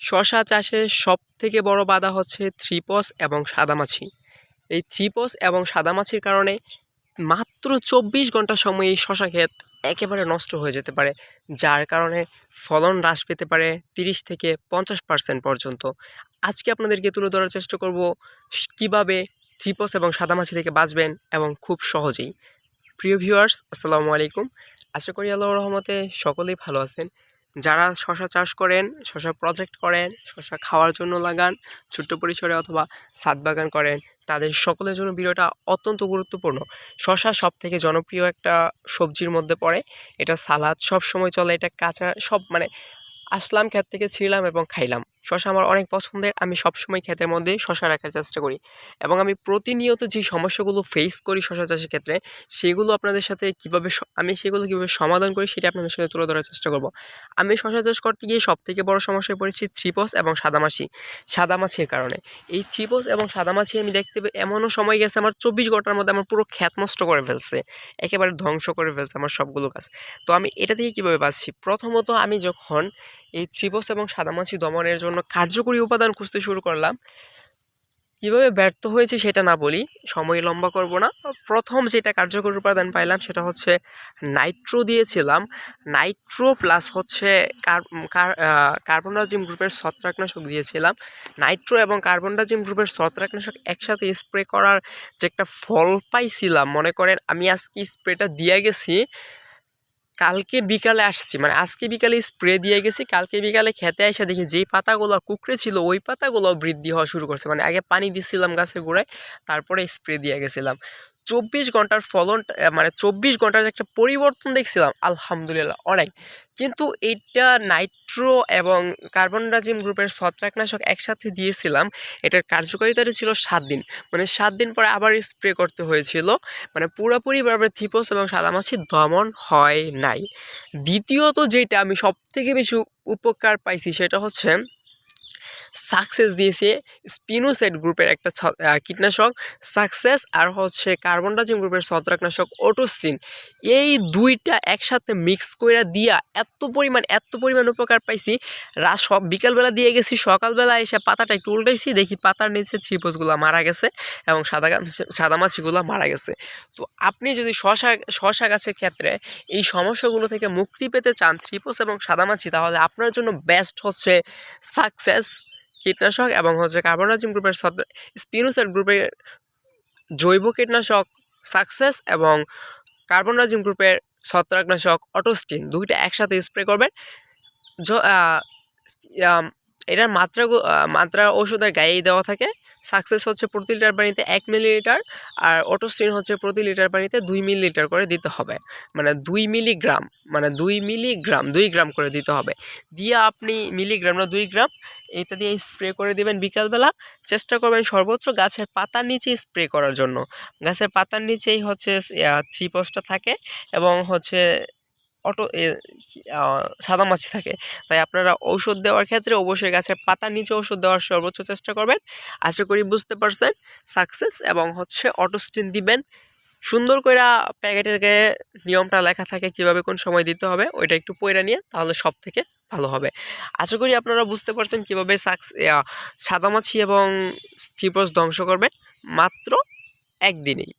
শশা চাষের সব থেকে বড় বাধা হচ্ছে থ্রিপস এবং সাদামাছি। এই থ্রিপস এবং সাদামাছির কারণে মাত্র চব্বিশ ঘণ্টা সময় এই শশা ক্ষেত একেবারে নষ্ট হয়ে যেতে পারে, যার কারণে ফলন হ্রাস পেতে পারে তিরিশ থেকে পঞ্চাশ পার্সেন্ট পর্যন্ত। আজকে আপনাদেরকে তুলে ধরার চেষ্টা করব কীভাবে থ্রিপস এবং সাদামাছি থেকে বাঁচবেন এবং খুব সহজেই। প্রিয় ভিউয়ার্স আসসালামু আলাইকুম। আশা করি আল্লাহ রহমতে সকলেই ভালো আছেন। যারা শশা চাষ করেন, শশা প্রজেক্ট করেন, শশা খাওয়ার জন্য লাগান, ছোট্ট পরিসরে অথবা ছাদ বাগান করেন, তাদের সকলের জন্য ভিডিওটা অত্যন্ত গুরুত্বপূর্ণ। শশা সব থেকে জনপ্রিয় একটা সবজির মধ্যে পড়ে। এটা সালাদ সব সময় চলে, এটা কাঁচা, সব মানে আসলাম ক্ষেত থেকে ছিঁড়লাম এবং খাইলাম। শশা আমার অনেক পছন্দের। আমি সবসময় ক্ষেতের মধ্যে শশা রাখার চেষ্টা করি। এবং আমি প্রতিনিয়ত যে সমস্যাগুলো ফেস করি শশা চাষের ক্ষেত্রে, সেগুলো আপনাদের সাথে কীভাবে আমি সেগুলো কীভাবে সমাধান করি সেটা আপনাদের সাথে তুলে ধরার চেষ্টা করব। আমি শশা চাষ করতে গিয়ে সব থেকে বড় সমস্যায় পড়েছি থ্রিপস এবং সাদামাছি। সাদামাছির কারণে। এই থ্রিপস এবং সাদামাছি আমি দেখতে এমনও সময় গেছে আমার চব্বিশ ঘণ্টার মধ্যে আমার পুরো খ্যাত নষ্ট করে ফেলছে। একেবারে ধ্বংস করে ফেলছে আমার সবগুলো গাছ। তো আমি এটা থেকে কীভাবে বাঁচছি? প্রথমত আমি যখন এই থ্রিপস এবং সাদামাছি দমনের জন্য কার্যকরী উপাদান খুঁজতে শুরু করলাম। কীভাবে ব্যর্থ হয়েছে সেটা না বলি, সময় লম্বা করব না। প্রথম যেটা কার্যকরী উপাদান পাইলাম সেটা হচ্ছে নাইট্রো দিয়েছিলাম। নাইট্রো প্লাস হচ্ছে কার্বনডাজিম গ্রুপের ছত্রাকনাশক দিয়েছিলাম। নাইট্রো এবং কার্বনডাজিম গ্রুপের ছত্রাকনাশক একসাথে স্প্রে করার যে একটা ফল পাইছিলাম, মনে করেন আমি আজকে স্প্রেটা দিয়ে গেছি কালকে বিকালে আসছি মানে আজকে বিকালে স্প্রে দিয়ে গেছি, কালকে বিকালে খেতে এসে দেখি যেই পাতাগুলো কুকড়ে ছিল, ওই পাতাগুলো বৃদ্ধি হওয়া শুরু করছে। মানে আগে পানি দিছিলাম গাছের গোড়ায়, তারপরে স্প্রে দিয়ে গেছিলাম। চব্বিশ ঘণ্টার ফলন মানে চব্বিশ ঘণ্টার একটা পরিবর্তন দেখছিলাম, আলহামদুলিল্লাহ, অনেক। কিন্তু এইটা নাইট্রো এবং কার্বন ডাইজিম গ্রুপের ছত্রাকনাশক একসাথে দিয়েছিলাম, এটার কার্যকারিতাটা ছিল সাত দিন। মানে সাত দিন পরে আবার স্প্রে করতে হয়েছিল। মানে পুরোপুরিভাবে থিপস এবং সাদামাছি দমন হয় নাই। দ্বিতীয়ত যেটা আমি সব থেকে বেশি উপকার পাইছি সেটা হচ্ছে সাকসেস দিয়েছে স্পিনোসেট গ্রুপের একটা কীটনাশক। সাকসেস আর হচ্ছে কার্বনডাজিম গ্রুপের ছত্রাকনাশক ওটোস্টিন এই দুইটা একসাথে মিক্স করে দিয়া এত পরিমাণ এত পরিমাণ উপকার পাইছি। রা সব বিকালবেলা দিয়ে গেছি, সকালবেলা এসে পাতাটা একটু উল্টাইছি, দেখি পাতার নিচে থ্রিপসগুলো মারা গেছে এবং সাদা সাদা মাছিগুলো মারা গেছে। তো আপনি যদি শশা শশা গাছের ক্ষেত্রে এই সমস্যাগুলো থেকে মুক্তি পেতে চান থ্রিপোস এবং সাদামাছি তাহলে আপনার জন্য বেস্ট হচ্ছে সাকসেস কীটনাশক এবং হচ্ছে কার্বনাজিম গ্রুপের স্পিনোসাইড গ্রুপের জৈব কীটনাশক সাকসেস এবং কার্বোনাজিম গ্রুপের ছত্রাকনাশক অটোস্টিন দুইটা একসাথে স্প্রে করবেন এটার মাত্রা মাত্রা ওষুধের গায়েই দেওয়া থাকে। সাকসেস হচ্ছে প্রতি লিটার পানিতে এক মিলিলিটার আর অটোস্টিন হচ্ছে প্রতি লিটার পানিতে দুই মিলিলিটার করে দিতে হবে। মানে দুই মিলিগ্রাম মানে দুই মিলিগ্রাম, দুই গ্রাম করে দিতে হবে। দিয়ে আপনি মিলিগ্রাম না দুই গ্রাম, এটা দিয়ে স্প্রে করে দিবেন বিকালবেলা। চেষ্টা করবেন সর্বোচ্চ গাছের পাতার নিচে স্প্রে করার জন্য। গাছের পাতার নিচেই হচ্ছে থ্রি পসটা থাকে এবং হচ্ছে অটো সাদা মাছি থাকে। তাই আপনারা ঔষধ দেওয়ার ক্ষেত্রে অবশ্যই গাছের পাতার নিচে ওষুধ দেওয়ার সর্বোচ্চ চেষ্টা করবেন। আশা করি বুঝতে পারছেন। সাকসেস এবং হচ্ছে অটোস্টিন দিবেন। সুন্দর করে প্যাকেটের গায়ে নিয়মটা লেখা থাকে কীভাবে কোন সময় দিতে হবে, ওইটা একটু পয়রা নিয়ে তাহলে সব থেকে ভালো হবে। আশা করি আপনারা বুঝতে পারছেন কীভাবে সাকস সাদামাছি এবং থিপস ধ্বংস করবে। মাত্র একদিনেই।